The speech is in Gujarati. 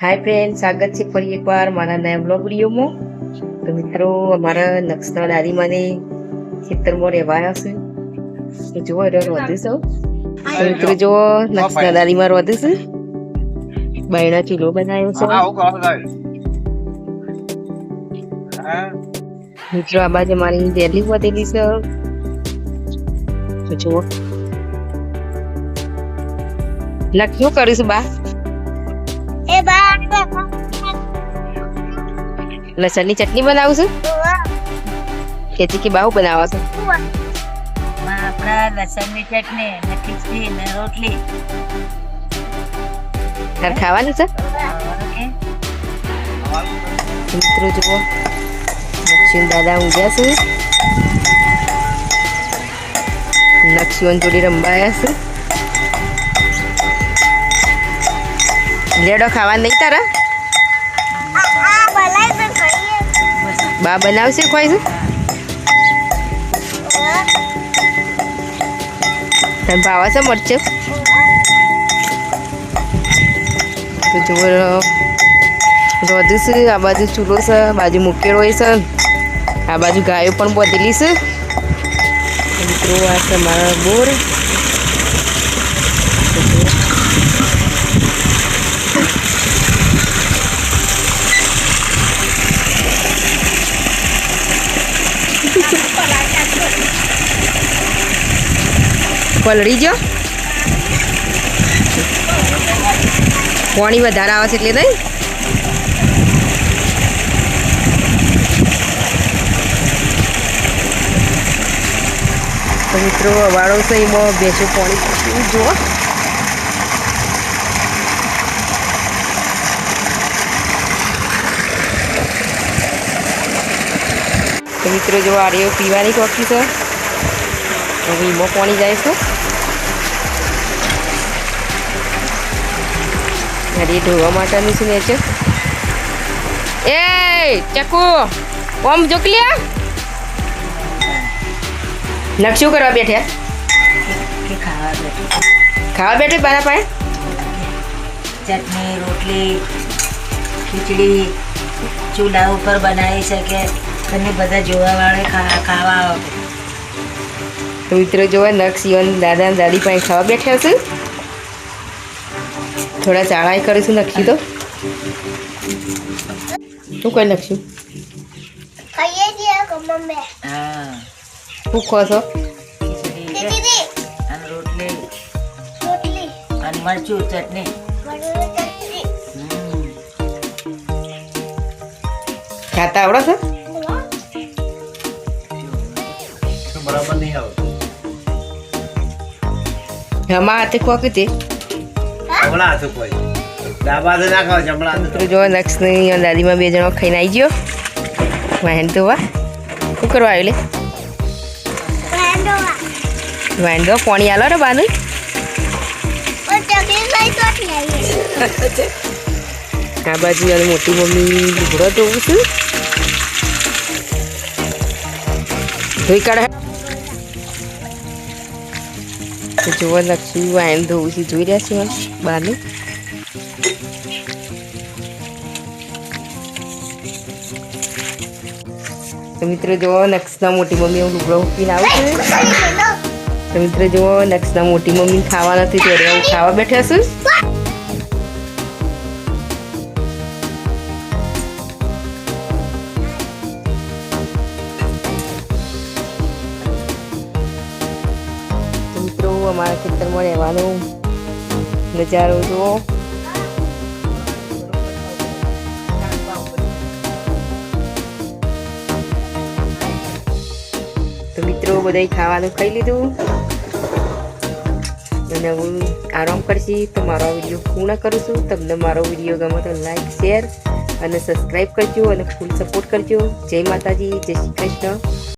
હાય ફ્રેન્ડ સ્વાગત છે ફરી એકવાર મારા નયા બ્લોગ વિડીયોમાં. તો મિત્રો અમારા નક્ષના દાદીમાને ખેતરમાં રહેવા આવ્યા છે. તો જુઓ એટલે વધુ છે તો મિત્રો જુઓ નક્ષના દાદીમાં વધુ છે. બાયણા ચૂલો બનાવ્યો છે. મિત્રો આ બાજુ મારી ડેલી વધેલી છે. તો જુઓ. લખ્યું કરીશું બા? એ બા લસણની ચટણી બનાવું છું? ખેતી કે બાહુ બનાવો છો? આપણા લસણની ચટણી ને ખીચડી ને રોટલી. તાર ખાવાનું છે? મિત્રો જુઓ નક્ષીન દાદા ઊંઘ્યા છું. નક્ષીઓન જોડી રંબાયા છે. લેડો ખાવા નહીં તારા? બા બનાવશે કોઈ ભાવા છે મળશે તો જુઓ રોધું છે, આ બાજુ ચૂલો છે બાજુ મૂકેલો છે. આ બાજુ ગાયો પણ બધેલી છે. મિત્રો, આ છે મારા બોર પલળી જો પાણી વધારે આવે છે એટલે નહીં. તો મિત્રો, વાળો છે, એમાં બેસો પાણી. પીવું જુઓ. તો મિત્રો, જો આ રેવ પીવાની કોફી છે. હવે એમાં જઈશું અરે ધોવા માટેનું છે ને છે. એ ચકુ ઓમ જોકલિયા નકશું કરવા બેઠ્યા? ખાવા બેઠી. ખાવા બેઠે બારા પાસે? ચટણી રોટલી ખીચડી ચૂલા ઉપર બનાવી શકે. અને બધા જોવા વાળે ખાવા આવે મિત્રો જોવા નક્ષીઓન દાદા અને દાદી પાસે ખાવા બેઠા છે થોડા ચાળાઈ કરીશું નક્ષી તો. શું કઈ નક્ષું શું ખો છો? દીદી મરચું ચટણી. ખાતા આવડે છે? બરાબર નહીં આવતું. હમા હાથે કોક હતી જમણા હાથે બે જણા ખાઈને આવી ગયો વાહન તો શું કરવા આવ્યું વાંડો પાણી આલો રે બાનું આ બાજુ અને મોટી મમ્મી લુગડો ધોવું છું ધોઈ કાઢે તો જોવા લક્ષ્મી વાયન ધોવું છે. જોઈ રહ્યા છીએ બાનું તો મિત્રો જુઓ નક્ષના મોટી મમ્મી હું લુગડો ઉકીને આવું છું. તો મિત્રો જુઓ નક્ષના મોટી મમ્મી ખાવા નથી ત્યારે હું ખાવા બેઠા છું? મિત્રો અમારા ખેતરમાં રહેવાનું. નજારો જુઓ. તો મિત્રો બધાય ખાવાનું ખાઈ લીધું. અને હું આરામ કરશી તો મારો વીડિયો પૂર્ણ કરું છું. તમને મારો વીડિયો ગમે તો લાઈક શેર અને સબસ્ક્રાઈબ કરજો અને ફૂલ સપોર્ટ કરજો. જય માતાજી, જય શ્રી કૃષ્ણ.